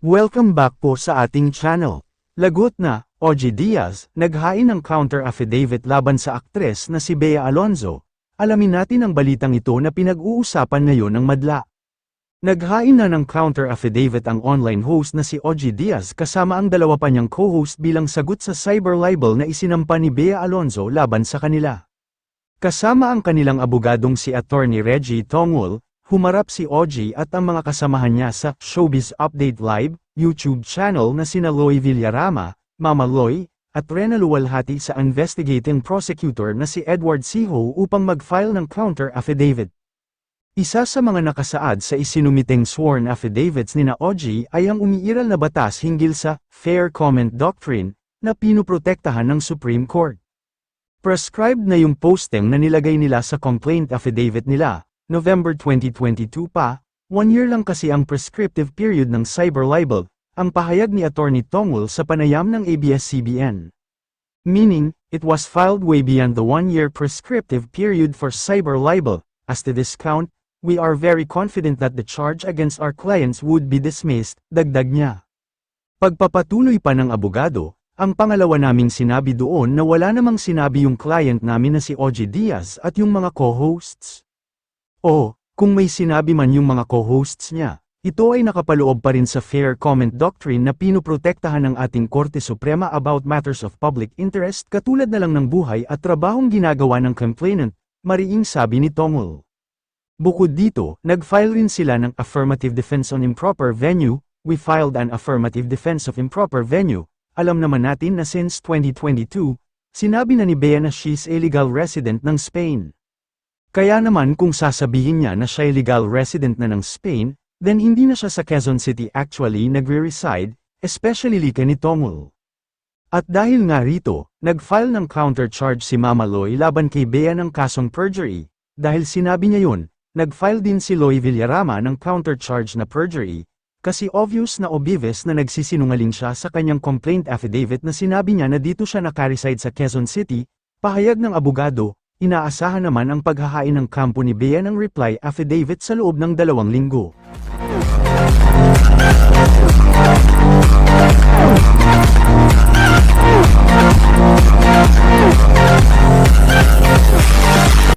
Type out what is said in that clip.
Welcome back po sa ating channel. Lagot na, OG Diaz, naghain ng counter affidavit laban sa aktres na si Bea Alonzo. Alamin natin ang balitang ito na pinag-uusapan ngayon ng madla. Naghain na ng counter affidavit ang online host na si OG Diaz kasama ang dalawa pa niyang co-host bilang sagot sa cyber libel na isinampa ni Bea Alonzo laban sa kanila. Kasama ang kanilang abogadong si Attorney Reggie Tongwol, humarap si OG at ang mga kasamahan niya sa Showbiz Update Live, YouTube channel na sina Loy Villarama, Mama Loy, at Rena Luwalhati sa investigating prosecutor na si Edward Siho upang mag-file ng counter affidavit. Isa sa mga nakasaad sa isinumiteng sworn affidavits ni na OG ay ang umiiral na batas hinggil sa Fair Comment Doctrine na pinuprotektahan ng Supreme Court. Prescribed na yung posting na nilagay nila sa complaint affidavit nila, November 2022 pa, one year lang kasi ang prescriptive period ng cyber libel, ang pahayag ni Attorney Tongwol sa panayam ng ABS-CBN. Meaning, it was filed way beyond the one-year prescriptive period for cyber libel. As to this count, we are very confident that the charge against our clients would be dismissed, dagdag niya. Pagpapatuloy pa ng abogado, ang pangalawa naming sinabi doon na wala namang sinabi yung client namin na si OG Diaz at yung mga co-hosts. O, kung may sinabi man yung mga co-hosts niya, ito ay nakapaloob pa rin sa Fair Comment Doctrine na pinuprotektahan ng ating Korte Suprema about matters of public interest katulad na lang ng buhay at trabahong ginagawa ng complainant, mariing sabi ni Tongol. Bukod dito, nag-file rin sila ng affirmative defense on improper venue, we filed an affirmative defense of improper venue, alam naman natin na since 2022, sinabi na ni Bea na she's a legal resident ng Spain. Kaya naman kung sasabihin niya na siya legal resident na ng Spain, then hindi na siya sa Quezon City actually nagre-reside, especially lika ni Tongol. At dahil nga rito, nag-file ng countercharge si Mama Loy laban kay Bea ng kasong perjury, dahil sinabi niya yun, nag-file din si Loy Villarama ng countercharge na perjury, kasi obvious na obvious na nagsisinungaling siya sa kanyang complaint affidavit na sinabi niya na dito siya nakareside sa Quezon City, pahayag ng abogado, inaasahan naman ang paghahain ng kampo ni Bea ng reply affidavit sa loob ng dalawang linggo.